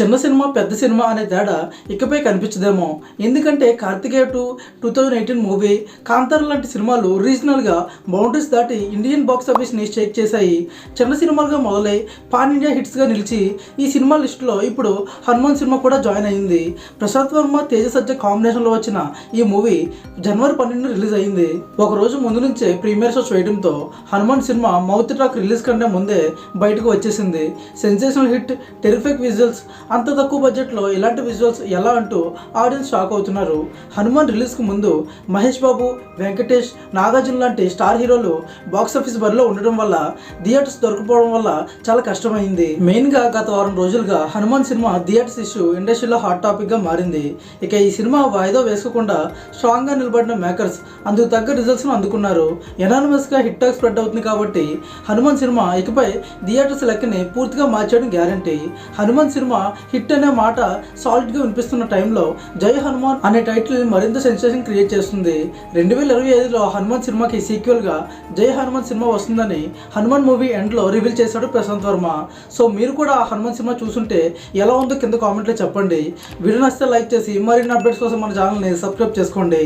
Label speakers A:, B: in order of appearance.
A: చిన్న సినిమా పెద్ద సినిమా అనే తేడా ఇకపై కనిపించదేమో. ఎందుకంటే Karthikeya two two thousand eighteen movie Kantara లాంటి సినిమాలు రీజనల్గా బౌండరీస్ దాటి ఇండియన్ బాక్స్ ఆఫీస్ని షేక్ చేశాయి. చిన్న సినిమాలుగా మొదలై పాన్ ఇండియా హిట్స్గా నిలిచి ఈ సినిమా లిస్టులో ఇప్పుడు హనుమాన్ సినిమా కూడా జాయిన్ అయింది. ప్రశాంత్ వర్మ తేజ సజ్జ కాంబినేషన్లో వచ్చిన ఈ మూవీ జనవరి పన్నెండున రిలీజ్ అయింది. ఒక రోజు ముందు నుంచే ప్రీమియర్ షో చేయడంతో Hanuman cinema mouth talk release కంటే ముందే బయటకు వచ్చేసింది. సెన్సేషనల్ హిట్ టెరిఫిక్ విజువల్స్ అంత తక్కువ బడ్జెట్లో ఇలాంటి విజువల్స్ ఎలా అంటూ ఆడియన్స్ షాక్ అవుతున్నారు. హనుమాన్ రిలీజ్కు ముందు మహేష్ బాబు వెంకటేష్ నాగార్జున లాంటి స్టార్ హీరోలు బాక్స్ ఆఫీస్ బరిలో ఉండడం వల్ల థియేటర్స్ దొరకపోవడం వల్ల చాలా కష్టమైంది. మెయిన్గా గత వారం రోజులుగా హనుమాన్ సినిమా థియేటర్స్ ఇష్యూ ఇండస్ట్రీలో హాట్ టాపిక్గా మారింది. ఇక ఈ సినిమా వాయిదా వేసుకోకుండా స్ట్రాంగ్గా నిలబడిన మేకర్స్ అందుకు తగ్గ రిజల్ట్స్ను అందుకున్నారు. ఎనానమస్గా హిట్ టాక్ స్ప్రెడ్ అవుతుంది కాబట్టి హనుమాన్ సినిమా ఇకపై థియేటర్స్ లెక్కని పూర్తిగా మార్చేయడం గ్యారంటీ హనుమాన్ సినిమా హిట్ అనే మాట సాలిడ్గా వినిపిస్తున్న టైంలో జై హనుమాన్ అనే టైటిల్ మరింత సెన్సేషన్ క్రియేట్ చేస్తుంది. రెండు వేల ఇరవై ఐదులో హనుమాన్ సినిమాకి సీక్వెల్గా జై హనుమాన్ సినిమా వస్తుందని హనుమాన్ మూవీ ఎండ్లో రివీల్ చేశాడు ప్రశాంత్ వర్మ. సో మీరు కూడా ఆ హనుమాన్ సినిమా చూసుంటే ఎలా ఉందో కింద కామెంట్లో చెప్పండి. వీడియో నచ్చితే లైక్ చేసి మరిన్ని అప్డేట్స్ కోసం మన ఛానల్ని సబ్స్క్రైబ్ చేసుకోండి.